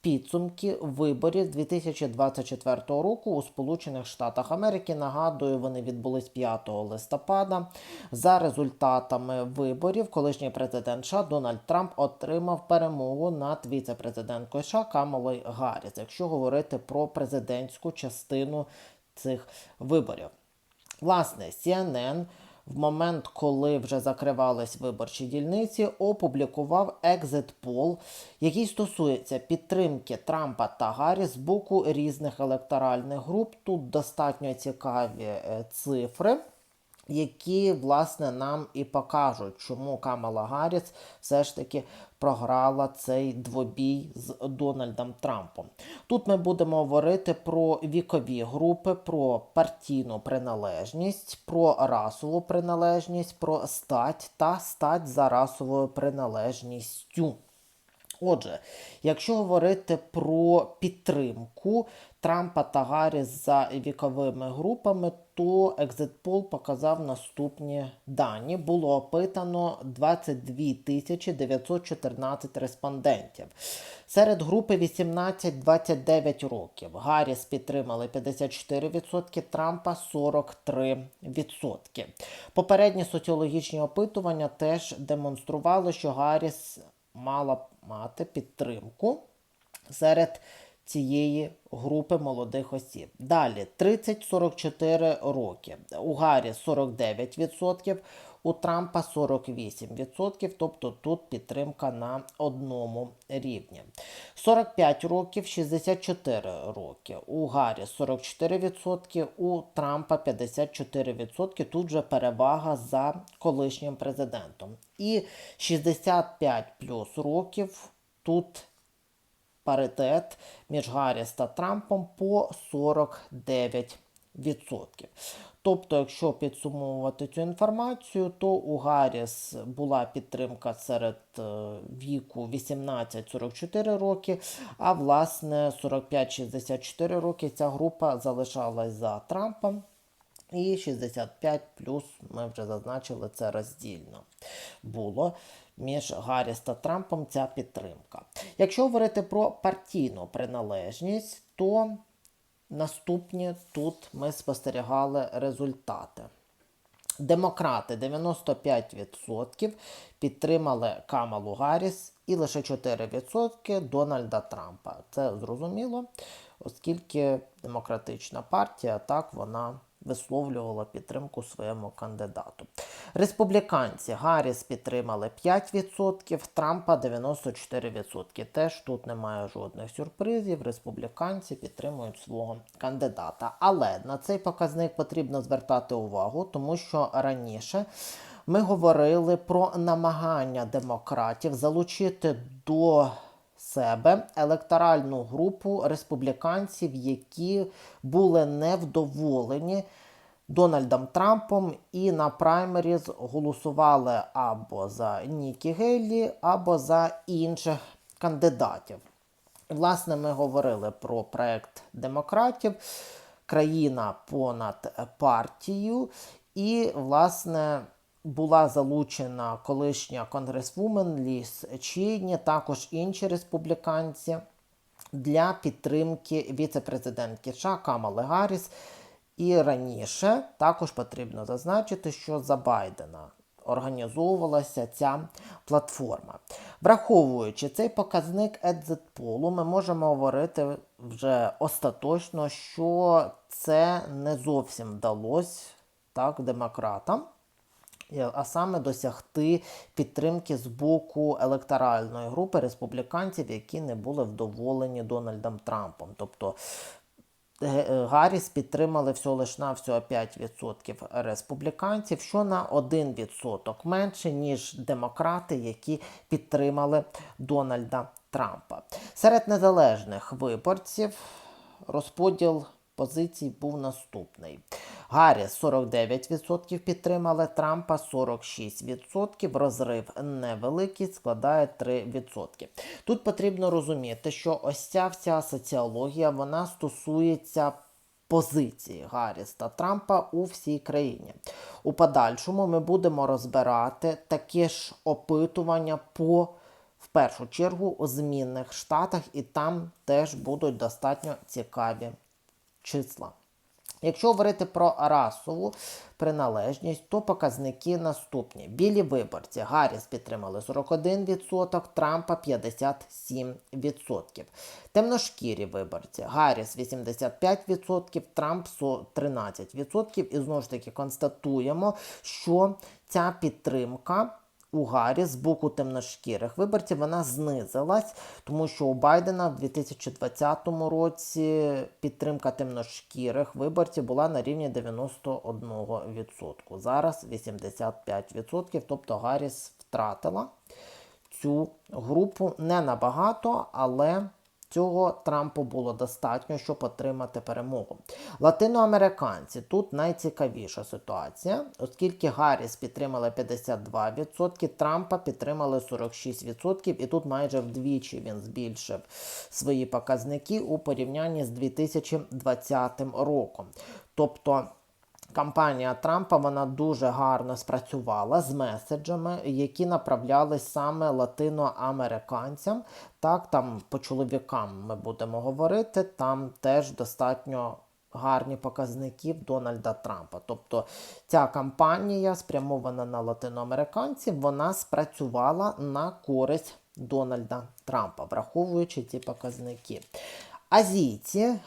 підсумки виборів 2024 року у Сполучених Штатах Америки. Нагадую, вони відбулись 5 листопада. За результатами виборів, колишній президент США Дональд Трамп отримав перемогу над віце-президенткою США Камалою Гарріс, якщо говорити про президентську частину цих виборів. Власне, CNN в момент, коли вже закривались виборчі дільниці, опублікував екзит пол, який стосується підтримки Трампа та Гаррі з боку різних електоральних груп. Тут достатньо цікаві е, цифри. Які власне нам і покажуть, чому Камала Гарріс все ж таки програла цей двобій з Дональдом Трампом. Тут ми будемо говорити про вікові групи, про партійну приналежність, про расову приналежність, про стать та стать за расовою приналежністю. Отже, якщо говорити про підтримку Трампа та Гарріс за віковими групами, то екзитпол показав наступні дані. Було опитано 22 тисячі 914 респондентів. Серед групи 18-29 років Гарріс підтримали 54%, Трампа 43%. Попередні соціологічні опитування теж демонстрували, що Гарріс мала б мати підтримку серед цієї групи молодих осіб. Далі 30-44 роки. У Гарі 49%, у Трампа 48%, тобто тут підтримка на одному рівні. 45 років, 64 роки. У Гаррі 44%, у Трампа 54%. Тут вже перевага за колишнім президентом. І 65 плюс років тут паритет між Гарріс та Трампом по 49%. Тобто, якщо підсумовувати цю інформацію, то у Гарріс була підтримка серед е, віку 18-44 роки, а власне 45-64 роки ця група залишалась за Трампом. І 65 плюс ми вже зазначили це роздільно було між Гарріс та Трампом ця підтримка. Якщо говорити про партійну приналежність, то наступні тут ми спостерігали результати. Демократи 95% підтримали Камалу Гарріс і лише 4% Дональда Трампа. Це зрозуміло, оскільки демократична партія так вона висловлювала підтримку своєму кандидату. Республіканці Гарріс підтримали 5%, Трампа 94%. Теж тут немає жодних сюрпризів. Республіканці підтримують свого кандидата. Але на цей показник потрібно звертати увагу, тому що раніше. Ми говорили про намагання демократів залучити до себе електоральну групу республіканців, які були невдоволені Дональдом Трампом і на праймеріз голосували або за Нікі Гейлі, або за інших кандидатів. Власне, ми говорили про проект демократів, країна понад партію, і, власне, була залучена колишня конгресвумен Ліс Чейні, також інші республіканці для підтримки віце-президентки США Камали Гарріс. І раніше також потрібно зазначити, що за Байдена організовувалася ця платформа. Враховуючи цей показник екзитполу, ми можемо говорити вже остаточно, що це не зовсім вдалося так, демократам. А саме досягти підтримки з боку електоральної групи республіканців, які не були вдоволені Дональдом Трампом. Тобто Гарріс підтримали всього лиш на всього 5% республіканців, що на 1% менше, ніж демократи, які підтримали Дональда Трампа. Серед незалежних виборців розподіл позицій був наступний. Гарріс 49% підтримали Трампа, 46%. Розрив невеликий, складає 3%. Тут потрібно розуміти, що ось ця вся соціологія вона стосується позиції Гарріс та Трампа у всій країні. У подальшому ми будемо розбирати таке ж опитування по в першу чергу у змінних штатах, і там теж будуть достатньо цікаві числа. Якщо говорити про расову приналежність, то показники наступні. Білі виборці Гарріс підтримали 41%, Трампа 57%. Темношкірі виборці Гарріс 85%, Трамп 13%. І знову ж таки констатуємо, що ця підтримка у Гаррі з боку темношкірих виборців вона знизилась, тому що у Байдена в 2020 році підтримка темношкірих виборців була на рівні 91%. Зараз 85%, тобто Гарріс втратила цю групу не набагато, але Цього Трампу було достатньо, щоб отримати перемогу. Латиноамериканці тут найцікавіша ситуація, оскільки Гарріс підтримали 52%, Трампа підтримали 46%, і тут майже вдвічі він збільшив свої показники у порівнянні з 2020 роком. Тобто Кампанія Трампа вона дуже гарно спрацювала з меседжами, які направлялись саме латиноамериканцям. Так, там по чоловікам ми будемо говорити, там теж достатньо гарні показники Дональда Трампа. Тобто ця кампанія, спрямована на латиноамериканців, вона спрацювала на користь Дональда Трампа, враховуючи ці показники. Азійці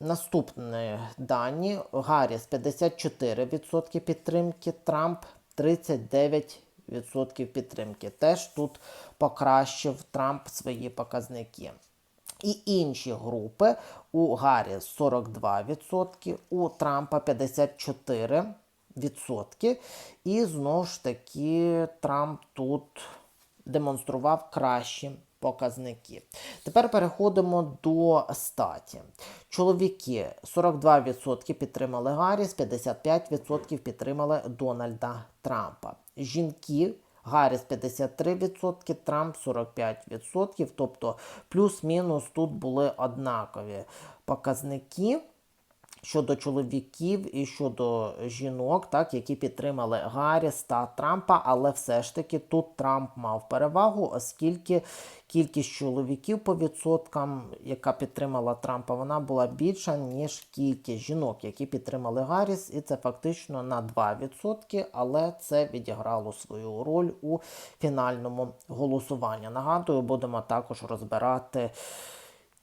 Наступні дані Гарріс 54% підтримки, Трамп 39% підтримки. Теж тут покращив Трамп свої показники. І інші групи у Гарріс 42%, у Трампа 54%. І знову ж таки Трамп тут демонстрував кращі показники. Тепер переходимо до статі. Чоловіки 42% підтримали Гарріс, 55% підтримали Дональда Трампа. Жінки Гарріс 53%, Трамп 45%. Тобто плюс-мінус тут були однакові показники щодо чоловіків і щодо жінок, так, які підтримали Гарріс та Трампа, але все ж таки тут Трамп мав перевагу, оскільки кількість чоловіків по відсоткам, яка підтримала Трампа, вона була більша, ніж кількість жінок, які підтримали Гарріс, і це фактично на 2%, але це відіграло свою роль у фінальному голосуванні. Нагадую, будемо також розбирати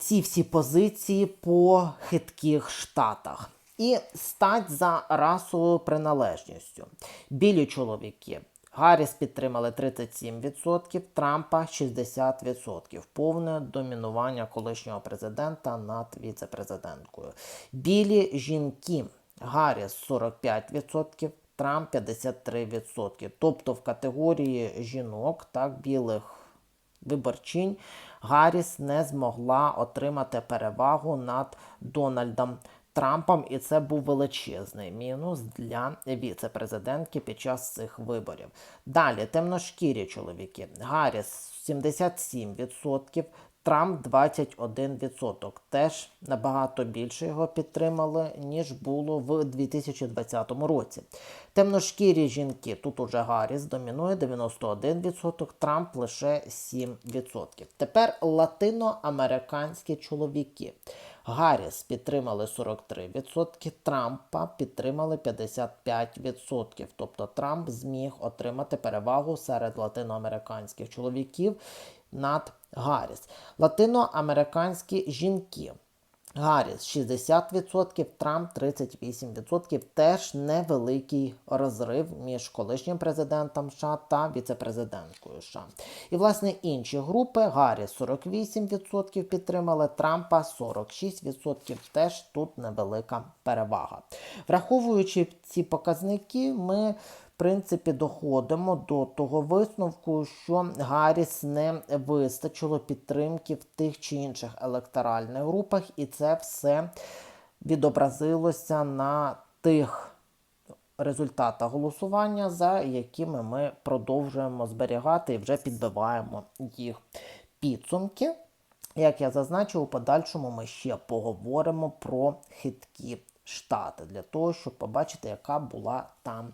ці всі позиції по хитких штатах. І стать за расовою приналежністю. Білі чоловіки. Гарріс підтримали 37%, Трампа 60%. Повне домінування колишнього президента над віце-президенткою. Білі жінки. Гарріс 45%, Трамп 53%. Тобто в категорії жінок, так, білих виборчинь, Гарріс не змогла отримати перевагу над Дональдом Трампом, і це був величезний мінус для віце-президентки під час цих виборів. Далі темношкірі чоловіки. Гарріс 77%. Трамп 21%. Теж набагато більше його підтримали, ніж було в 2020 році. Темношкірі жінки, тут уже Гарріс домінує 91%, Трамп лише 7%. Тепер латиноамериканські чоловіки. Гарріс підтримали 43%, Трампа підтримали 55%. Тобто Трамп зміг отримати перевагу серед латиноамериканських чоловіків над Гарріс. Латиноамериканські жінки. Гарріс 60%, Трамп 38%. Теж невеликий розрив між колишнім президентом США та віцепрезиденткою США. І, власне, інші групи Гарріс 48% підтримали, Трампа 46%. Теж тут невелика перевага. Враховуючи ці показники, ми принципі, доходимо до того висновку, що Гарріс не вистачило підтримки в тих чи інших електоральних групах, і це все відобразилося на тих результатах голосування, за якими ми продовжуємо зберігати і вже підбиваємо їх підсумки. Як я зазначив, у подальшому ми ще поговоримо про хиткі штати для того, щоб побачити, яка була там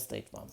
state one.